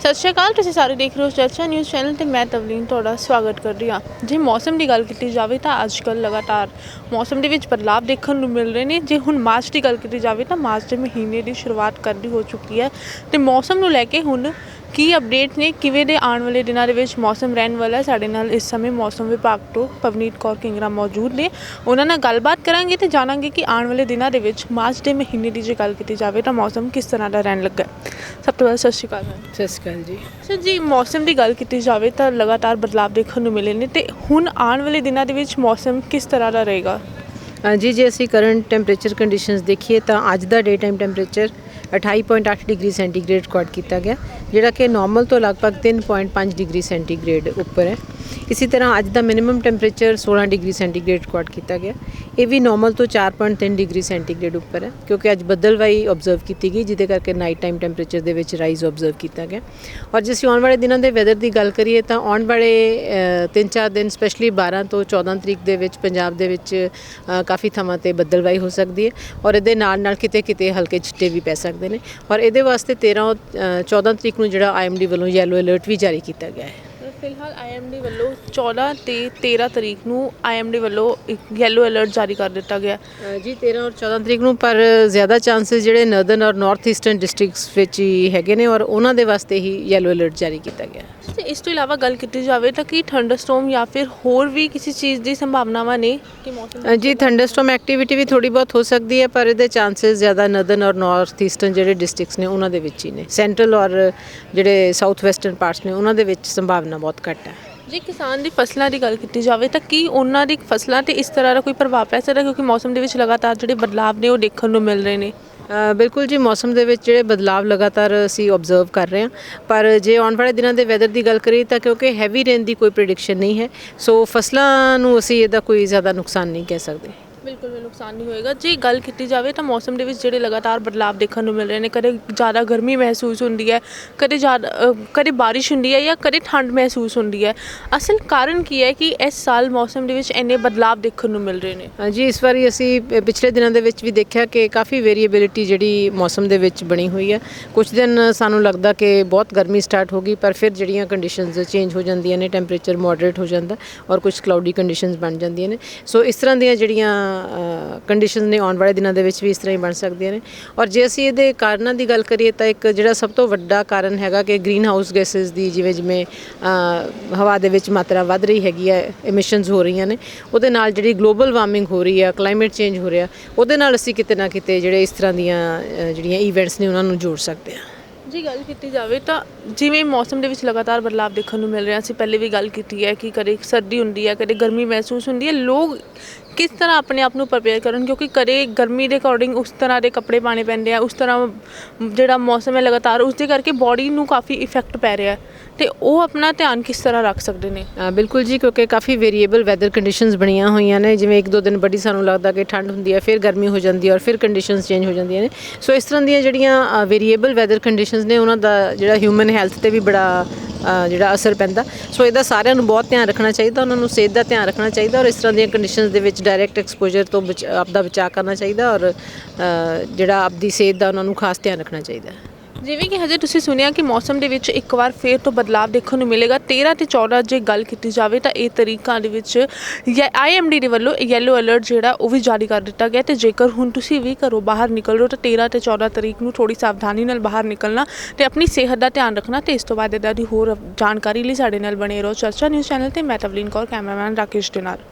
ਸਤਿ ਸ਼੍ਰੀ ਅਕਾਲ, ਤੁਸੀਂ ਸਾਰੇ ਦੇਖ ਰਹੇ ਹੋ ਚਰਚਾ ਨਿਊਜ਼ ਚੈਨਲ ਤੇ ਮੈਂ ਤਵਲੀਨ ਤੁਹਾਡਾ ਸਵਾਗਤ ਕਰ ਰਹੀ ਹਾਂ। ਜੇ ਮੌਸਮ ਦੀ ਗੱਲ ਕੀਤੀ ਜਾਵੇ ਤਾਂ ਅੱਜ ਕੱਲ੍ਹ ਲਗਾਤਾਰ ਮੌਸਮ ਦੇ ਵਿੱਚ ਬਦਲਾਅ ਦੇਖਣ ਨੂੰ ਮਿਲ ਰਹੇ ਨੇ। ਜੇ ਹੁਣ ਮਾਰਚ ਦੀ ਗੱਲ ਕੀਤੀ ਜਾਵੇ ਤਾਂ ਮਾਰਚ ਦੇ ਮਹੀਨੇ ਦੀ ਸ਼ੁਰੂਆਤ ਕਰਦੀ ਹੋ ਚੁੱਕੀ ਹੈ ਤੇ ਮੌਸਮ ਨੂੰ ਲੈ ਕੇ ਹੁਣ ਕੀ ਅਪਡੇਟ ਨੇ? ਕਿਵੇਂ ਦੇ ਆਉਣ ਵਾਲੇ ਦਿਨਾਂ ਦੇ ਵਿੱਚ ਮੌਸਮ ਰਹਿਣ ਵਾਲਾ ਸਾਡੇ ਨਾਲ ਇਸ ਸਮੇਂ ਮੌਸਮ ਵਿਭਾਗ ਤੋਂ ਪਵਨੀਤ ਕੌਰ ਕਿੰਗਰਾ ਮੌਜੂਦ ਨੇ। ਉਹਨਾਂ ਨਾਲ ਗੱਲਬਾਤ ਕਰਾਂਗੇ ਤੇ ਜਾਣਾਂਗੇ ਕਿ ਆਉਣ ਵਾਲੇ ਦਿਨਾਂ ਦੇ ਵਿੱਚ ਮਾਰਚ ਦੇ ਮਹੀਨੇ ਦੀ ਜੇ ਗੱਲ ਕੀਤੀ ਜਾਵੇ ਤਾਂ ਮੌਸਮ ਕਿਸ ਤਰ੍ਹਾਂ ਦਾ ਰਹਿਣ ਲੱਗਾ ਹੈ। ਸਭ ਤੋਂ ਪਹਿਲਾਂ ਸਤਿ ਸ਼੍ਰੀ ਅਕਾਲ ਮੈਮ। ਸਤਿ ਸ਼੍ਰੀ ਅਕਾਲ ਜੀ। ਸਰ ਜੀ ਮੌਸਮ ਦੀ ਗੱਲ ਕੀਤੀ ਜਾਵੇ ਤਾਂ ਲਗਾਤਾਰ ਬਦਲਾਅ ਦੇਖਣ ਨੂੰ ਮਿਲੇ ਨੇ ਤੇ ਹੁਣ ਆਉਣ ਵਾਲੇ ਦਿਨਾਂ ਦੇ ਵਿੱਚ ਮੌਸਮ ਕਿਸ ਤਰ੍ਹਾਂ ਦਾ ਰਹੇਗਾ? ਅ, ਜੀ ਜੇ ਅਸੀਂ ਕਰੰਟ ਟੈਂਪਰੇਚਰ ਕੰਡੀਸ਼ਨਸ ਦੇਖੀਏ ਤਾਂ ਅੱਜ ਦਾ day time temperature 28.8 degree centigrade record ਕੀਤਾ ਗਿਆ, ਜਿਹੜਾ ਕਿ ਨਾਰਮਲ ਤੋਂ ਲਗਭਗ 3.5 ਡਿਗਰੀ ਸੈਂਟੀਗ੍ਰੇਡ ਉੱਪਰ ਹੈ। ਇਸੇ ਤਰ੍ਹਾਂ ਅੱਜ ਦਾ minimum temperature 16 degree centigrade record ਕੀਤਾ ਗਿਆ। ਇਹ ਵੀ ਨਾਰਮਲ ਤੋਂ 4.3 ਡਿਗਰੀ ਸੈਂਟੀਗ੍ਰੇਡ ਉੱਪਰ ਹੈ ਕਿਉਂਕਿ ਅੱਜ ਬੱਦਲਵਾਈ ਆਬਜ਼ਰਵ ਕੀਤੀ ਗਈ ਜਿਹਦੇ ਕਰਕੇ ਨਾਈਟ ਟਾਈਮ ਟੈਂਪਰੇਚਰ ਦੇ ਵਿੱਚ ਰਾਈਜ਼ ਆਬਜ਼ਰਵ ਕੀਤਾ ਗਿਆ। ਔਰ ਜੇ ਅਸੀਂ ਆਉਣ ਵਾਲੇ ਦਿਨਾਂ ਦੇ ਵੈਦਰ ਦੀ ਗੱਲ ਕਰੀਏ ਤਾਂ ਆਉਣ ਵਾਲੇ 3-4 ਦਿਨ ਸਪੈਸ਼ਲੀ 12 ਤੋਂ 14 ਤਰੀਕ ਦੇ ਵਿੱਚ ਪੰਜਾਬ ਦੇ ਵਿੱਚ ਕਾਫੀ ਥਾਵਾਂ ਤੇ ਬੱਦਲਵਾਈ ਹੋ ਸਕਦੀ ਹੈ ਔਰ ਇਹਦੇ ਨਾਲ ਨਾਲ ਕਿਤੇ ਕਿਤੇ ਹਲਕੇ ਛਿੱਟੇ ਵੀ ਪੈ ਸਕਦੇ ਨੇ। ਔਰ ਇਹਦੇ ਵਾਸਤੇ 13 ਔਰ, 14 ਤਰੀਕ ਨੂੰ ਜਿਹੜਾ ਆਈਐਮਡੀ ਵੱਲੋਂ ਯੈਲੋ ਅਲਰਟ ਵੀ ਜਾਰੀ ਕੀਤਾ ਗਿਆ ਹੈ। ਫਿਲਹਾਲ ਆਈਐਮਡੀ ਵੱਲੋਂ 14 ਤੇ 13 ਤਰੀਕ ਨੂੰ ਆਈਐਮਡੀ ਵੱਲੋਂ ਇੱਕ ਯੈਲੋ ਅਲਰਟ ਜਾਰੀ ਕਰ ਦਿੱਤਾ ਗਿਆ। ਅ, ਜੀ 13 ਔਰ 14 ਤਰੀਕ ਨੂੰ ਪਰ ਜ਼ਿਆਦਾ ਚਾਂਸਸ ਜਿਹੜੇ ਨਰਦਰਨ ਔਰ ਨਾਰਥ ਈਸਟਰਨ ਡਿਸਟ੍ਰਿਕਟਸ ਵਿੱਚ ਹੀ ਹੈਗੇ ਨੇ ਔਰ ਉਹਨਾਂ ਦੇ ਵਾਸਤੇ ਹੀ ਯੈਲੋ ਅਲਰਟ ਜਾਰੀ ਕੀਤਾ ਗਿਆ। ਹੈ ਤੇ ਇਸ ਤੋਂ ਇਲਾਵਾ ਗੱਲ ਕੀਤੀ ਜਾਵੇ ਤਾਂ ਕੀ ਥੰਡਰਸਟੋਮ ਜਾਂ ਫਿਰ ਹੋਰ ਵੀ ਕਿਸੇ ਚੀਜ਼ ਦੀ ਸੰਭਾਵਨਾਵਾਂ ਨੇ ਕਿ ਮੌਸਮ ਅ, ਜੀ ਥੰਡਰਸਟੋਮ ਐਕਟੀਵਿਟੀ ਵੀ ਥੋੜੀ ਬਹੁਤ ਹੋ ਸਕਦੀ ਹੈ ਪਰ ਇਹਦੇ ਚਾਂਸਸ ਜ਼ਿਆਦਾ ਨਰਦਰਨ ਔਰ ਨਾਰਥ ਈਸਟਰਨ ਜਿਹੜੇ ਡਿਸਟ੍ਰਿਕਟਸ ਨੇ ਉਹਨਾਂ ਦੇ ਵਿੱਚ ਹੀ ਨੇ। ਸੈਂਟਰਲ ਔਰ ਜਿਹੜੇ ਸਾਊਥ ਵੈਸਟਰਨ ਪਾਰਟਸ ਨੇ ਉਹਨਾਂ ਦੇ ਵਿੱਚ ਸੰਭਾਵਨਾ ਬਹੁਤ ਘੱਟ ਹੈ। ਜੇ ਕਿਸਾਨ ਦੀ ਫਸਲਾਂ ਦੀ ਗੱਲ ਕੀਤੀ ਜਾਵੇ ਤਾਂ ਕੀ ਉਹਨਾਂ ਦੀ ਫਸਲਾਂ ਤੇ ਇਸ ਤਰ੍ਹਾਂ ਦਾ ਕੋਈ ਪ੍ਰਭਾਵ ਪੈ ਸਕਦਾ ਕਿਉਂਕਿ ਮੌਸਮ ਦੇ ਵਿੱਚ ਲਗਾਤਾਰ ਜਿਹੜੇ ਬਦਲਾਅ ਨੇ ਉਹ ਦੇਖਣ ਨੂੰ ਮਿਲ ਰਹੇ ਨੇ? ਬਿਲਕੁਲ ਜੀ ਮੌਸਮ ਦੇ ਵਿੱਚ ਜਿਹੜੇ ਬਦਲਾਵ ਲਗਾਤਾਰ ਅਸੀਂ ਆਬਜ਼ਰਵ ਕਰ ਰਹੇ ਹਾਂ। ਪਰ ਜੇ ਆਉਣ ਵਾਲੇ ਦਿਨਾਂ ਦੇ ਵੈਦਰ ਦੀ ਗੱਲ ਕਰੀਏ ਤਾਂ ਕਿਉਂਕਿ ਹੈਵੀ ਰੇਨ ਦੀ ਕੋਈ ਪ੍ਰੈਡਿਕਸ਼ਨ ਨਹੀਂ ਹੈ। ਸੋ ਫਸਲਾਂ ਨੂੰ ਅਸੀਂ ਇਹਦਾ ਕੋਈ ਜ਼ਿਆਦਾ ਨੁਕਸਾਨ ਨਹੀਂ ਕਹਿ ਸਕਦੇ। ਬਿਲਕੁਲ ਵੀ ਨੁਕਸਾਨ ਨਹੀਂ ਹੋਏਗਾ। ਜੇ ਗੱਲ ਕੀਤੀ ਜਾਵੇ ਤਾਂ ਮੌਸਮ ਦੇ ਵਿੱਚ ਜਿਹੜੇ ਲਗਾਤਾਰ ਬਦਲਾਅ ਦੇਖਣ ਨੂੰ ਮਿਲ ਰਹੇ ਨੇ ਕਦੇ ਜ਼ਿਆਦਾ ਗਰਮੀ ਮਹਿਸੂਸ ਹੁੰਦੀ ਹੈ ਕਦੇ ਜ਼ਿਆਦਾ ਅ, ਕਦੇ ਬਾਰਿਸ਼ ਹੁੰਦੀ ਹੈ ਜਾਂ ਕਦੇ ਠੰਡ ਮਹਿਸੂਸ ਹੁੰਦੀ ਹੈ ਅਸਲ ਕਾਰਨ ਕੀ ਹੈ ਕਿ ਇਸ ਸਾਲ ਮੌਸਮ ਦੇ ਵਿੱਚ ਇੰਨੇ ਬਦਲਾਅ ਦੇਖਣ ਨੂੰ ਮਿਲ ਰਹੇ ਨੇ। ਹਾਂਜੀ ਇਸ ਵਾਰੀ ਅਸੀਂ ਪ- ਪਿਛਲੇ ਦਿਨਾਂ ਦੇ ਵਿੱਚ ਵੀ ਦੇਖਿਆ ਕਿ ਕਾਫੀ ਵੇਰੀਏਬਿਲਿਟੀ ਜਿਹੜੀ ਮੌਸਮ ਦੇ ਵਿੱਚ ਬਣੀ ਹੋਈ ਹੈ। ਕੁਝ ਦਿਨ ਸਾਨੂੰ ਲੱਗਦਾ ਕਿ ਬਹੁਤ ਗਰਮੀ ਸਟਾਰਟ ਹੋ ਗਈ ਪਰ ਫਿਰ ਜਿਹੜੀਆਂ ਕੰਡੀਸ਼ਨਸ ਚੇਂਜ ਹੋ ਜਾਂਦੀਆਂ ਨੇ ਟੈਂਪਰੇਚਰ ਮੋਡਰੇਟ ਹੋ ਜਾਂਦਾ ਔਰ ਕੁਝ ਕਲਾਉਡੀ ਕੰਡੀਸ਼ਨਸ ਬਣ ਜਾਂਦੀਆਂ ਨੇ। ਸੋ ਇਸ ਤਰ੍ਹਾਂ ਦੀਆਂ ਜਿਹੜੀਆਂ ਕੰਡੀਸ਼ਨਸ ਨੇ ਆਉਣ ਵਾਲੇ ਦਿਨਾਂ ਦੇ ਵਿੱਚ ਵੀ ਇਸ ਤਰ੍ਹਾਂ ਹੀ ਬਣ ਸਕਦੀਆਂ ਨੇ। ਔਰ ਜੇ ਅਸੀਂ ਇਹਦੇ ਕਾਰਨਾਂ ਦੀ ਗੱਲ ਕਰੀਏ ਤਾਂ ਇੱਕ ਜਿਹੜਾ ਸਭ ਤੋਂ ਵੱਡਾ ਕਾਰਨ ਹੈਗਾ ਕਿ ਗ੍ਰੀਨ ਹਾਊਸ ਗੈਸਸ ਦੀ ਜਿਵੇਂ ਜਿਵੇਂ ਹਵਾ ਦੇ ਵਿੱਚ ਮਾਤਰਾ ਵੱਧ ਰਹੀ ਹੈਗੀ ਹੈ ਐਮਿਸ਼ਨਸ ਹੋ ਰਹੀਆਂ ਨੇ, ਉਹਦੇ ਨਾਲ ਜਿਹੜੀ ਗਲੋਬਲ ਵਾਰਮਿੰਗ ਹੋ ਰਹੀ ਹੈ ਕਲਾਈਮੇਟ ਚੇਂਜ ਹੋ ਰਿਹਾ, ਉਹਦੇ ਨਾਲ ਅਸੀਂ ਕਿਤੇ ਨਾ ਕਿਤੇ ਜਿਹੜੇ ਇਸ ਤਰ੍ਹਾਂ ਦੀਆਂ ਜਿਹੜੀਆਂ ਇਵੈਂਟਸ ਨੇ ਉਹਨਾਂ ਨੂੰ ਜੋੜ ਸਕਦੇ ਹਾਂ। ਜੀ ਗੱਲ ਕੀਤੀ ਜਾਵੇ ਤਾਂ ਜਿਵੇਂ ਮੌਸਮ ਦੇ ਵਿੱਚ ਲਗਾਤਾਰ ਬਦਲਾਅ ਦੇਖਣ ਨੂੰ ਮਿਲ ਰਿਹਾ ਸੀ ਪਹਿਲੇ ਵੀ ਗੱਲ ਕੀਤੀ ਹੈ ਕਿ ਕਦੇ ਸਰਦੀ ਹੁੰਦੀ ਹੈ, ਕਦੇ ਗਰਮੀ ਮਹਿਸੂਸ ਹੁੰਦੀ ਹੈ। ਲੋਕ ਕਿਸ ਤਰ੍ਹਾਂ ਆਪਣੇ ਆਪ ਨੂੰ ਪ੍ਰਪੇਅਰ ਕਰਨ? ਕਿਉਂਕਿ ਕਦੇ ਗਰਮੀ ਦੇ ਅਕੋਰਡਿੰਗ ਉਸ ਤਰ੍ਹਾਂ ਦੇ ਕੱਪੜੇ ਪਾਣੇ ਪੈਂਦੇ ਆ, ਉਸ ਤਰ੍ਹਾਂ ਜਿਹੜਾ ਮੌਸਮ ਹੈ ਲਗਾਤਾਰ ਉਸ ਦੇ ਕਰਕੇ ਬਾਡੀ ਨੂੰ ਕਾਫੀ ਇਫੈਕਟ ਪੈ ਰਿਹਾ ਹੈ। ਤੇ ਉਹ ਆਪਣਾ ਧਿਆਨ ਕਿਸ ਤਰ੍ਹਾਂ ਰੱਖ ਸਕਦੇ ਨੇ? ਬਿਲਕੁਲ ਜੀ, ਕਿਉਂਕਿ ਕਾਫੀ ਵੇਰੀਏਬਲ ਵੈਦਰ ਕੰਡੀਸ਼ਨਸ ਬਣੀਆਂ ਹੋਈਆਂ ਨੇ। ਜਿਵੇਂ ਇੱਕ ਦੋ ਦਿਨ ਬੜੀ ਸਾਨੂੰ ਲੱਗਦਾ ਕਿ ਠੰਡ ਹੁੰਦੀ ਹੈ, ਫਿਰ ਗਰਮੀ ਹੋ ਜਾਂਦੀ ਹੈ ਔਰ ਫਿਰ ਕੰਡੀਸ਼ਨਸ ਚੇਂਜ ਹੋ ਜਾਂਦੀਆਂ ਨੇ। ਸੋ ਇਸ ਤਰ੍ਹਾਂ ਦੀਆਂ ਜਿਹੜੀਆਂ ਵੇਰੀਏਬਲ ਵੈਦਰ ਕੰਡੀਸ਼ਨ ਕੰਡੀਸ਼ਨਸ ਨੇ, ਉਹਨਾਂ ਦਾ ਜਿਹੜਾ ਹਿਊਮਨ ਹੈਲਥ ਤੇ ਵੀ ਬੜਾ ਜਿਹੜਾ ਅਸਰ ਪੈਂਦਾ। ਸੋ ਇਹਦਾ ਸਾਰਿਆਂ ਨੂੰ ਬਹੁਤ ਧਿਆਨ ਰੱਖਣਾ ਚਾਹੀਦਾ, ਉਹਨਾਂ ਨੂੰ ਸਿਹਤ ਦਾ ਧਿਆਨ ਰੱਖਣਾ ਚਾਹੀਦਾ ਔਰ ਇਸ ਤਰ੍ਹਾਂ ਦੀਆਂ ਕੰਡੀਸ਼ਨਸ ਦੇ ਵਿੱਚ ਡਾਇਰੈਕਟ ਐਕਸਪੋਜ਼ਰ ਤੋਂ ਬਚ- ਆਪਦਾ ਬਚਾਅ ਕਰਨਾ ਚਾਹੀਦਾ ਔਰ ਜਿਹੜਾ ਆਪਦੀ ਸਿਹਤ ਦਾ ਉਹਨਾਂ ਨੂੰ ਖਾਸ ਧਿਆਨ ਰੱਖਣਾ ਚਾਹੀਦਾ। ਜਿਵੇਂ ਕਿ ਹਜੇ ਤੁਸੀਂ ਸੁਣਿਆ ਕਿ ਮੌਸਮ ਦੇ ਵਿੱਚ ਇੱਕ ਵਾਰ ਫੇਰ ਤੋਂ ਬਦਲਾਅ ਦੇਖਣ ਨੂੰ ਮਿਲੇਗਾ। 13 ਤੇ 14 ਜੇ ਗੱਲ ਕੀਤੀ ਜਾਵੇ ਤਾਂ ਇਹ ਤਰੀਕਾਂ ਦੇ ਵਿੱਚ ਆਈਐਮਡੀ ਦੇ ਵੱਲੋਂ ਯੈਲੋ ਅਲਰਟ ਜਿਹੜਾ ਉਹ ਵੀ ਜਾਰੀ ਕਰ ਦਿੱਤਾ ਗਿਆ ਤੇ ਜੇਕਰ ਹੁਣ ਤੁਸੀਂ ਵੀ ਘਰੋਂ ਬਾਹਰ ਨਿਕਲ ਰਹੇ ਹੋ ਤਾਂ 13 ਤੇ 14 ਤਰੀਕ ਨੂੰ ਥੋੜੀ ਸਾਵਧਾਨੀ ਨਾਲ ਬਾਹਰ ਨਿਕਲਣਾ ਤੇ ਆਪਣੀ ਸਿਹਤ ਦਾ ਧਿਆਨ ਰੱਖਣਾ ਤੇ ਇਸ ਤੋਂ ਬਾਅਦ ਇਹਦਾ ਦੀ ਹੋਰ ਜਾਣਕਾਰੀ ਲਈ ਸਾਡੇ ਨਾਲ ਬਣੇ ਰਹੋ ਚਰਚਾ ਨਿਊਜ਼ ਚੈਨਲ ਤੇ। ਮੈਂ ਤਵਲੀਨ ਕੌਰ, ਕੈਮਰਾਮੈਨ ਰਾਕੇਸ਼ ਦੇ ਨਾਲ।